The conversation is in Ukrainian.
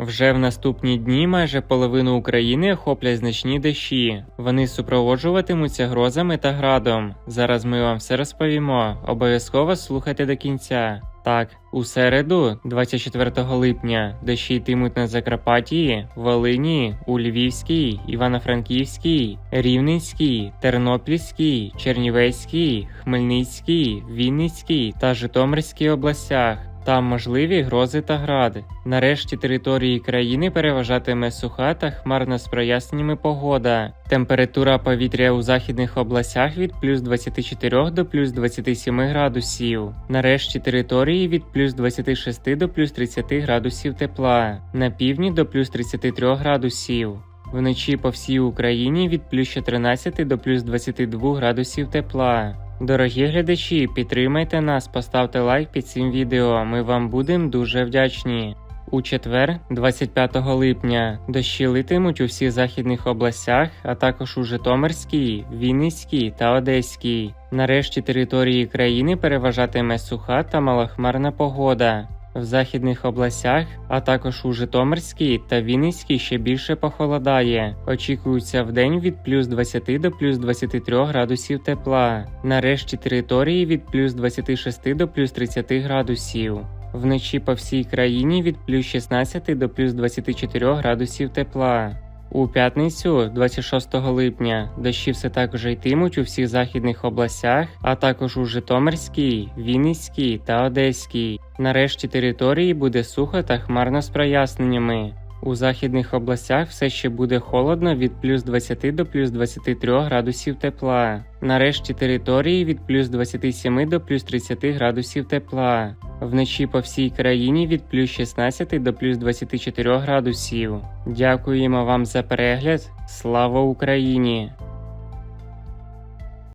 Вже в наступні дні майже половину України охоплять значні дощі. Вони супроводжуватимуться грозами та градом. Зараз ми вам все розповімо. Обов'язково слухайте до кінця. Так, у середу, 24 липня, дощі йтимуть на Закарпатії, Волині, у Львівській, Івано-Франківській, Рівненській, Тернопільській, Чернівецькій, Хмельницькій, Вінницькій та Житомирській областях. Там можливі грози та гради. Нарешті території країни переважатиме суха та хмарна з проясненнями погода. Температура повітря у західних областях від плюс 24 до плюс 27 градусів. Нарешті території від плюс 26 до плюс 30 градусів тепла. На півдні до плюс 33 градусів. Вночі по всій Україні від плюс 14 до плюс 22 градусів тепла. Дорогі глядачі, підтримайте нас, поставте лайк під цим відео. Ми вам будемо дуже вдячні. У четвер, 25 липня, дощі литимуть у всіх західних областях, а також у Житомирській, Вінницькій та Одеській. Нарешті території країни переважатиме суха та малохмарна погода. В західних областях, а також у Житомирській та Вінницькій ще більше похолодає. Очікується в день від плюс 20 до плюс 23 градусів тепла. Нарешті території від плюс 26 до плюс 30 градусів. Вночі по всій країні від плюс 16 до плюс 24 градусів тепла. У п'ятницю, 26 липня, дощі все також йтимуть у всіх західних областях, а також у Житомирській, Вінницькій та Одеській. Нарешті території буде сухо та хмарно з проясненнями. У західних областях все ще буде холодно від плюс 20 до плюс 23 градусів тепла. Нарешті території від плюс 27 до плюс 30 градусів тепла. Вночі по всій країні від плюс 16 до плюс 24 градусів. Дякуємо вам за перегляд. Слава Україні!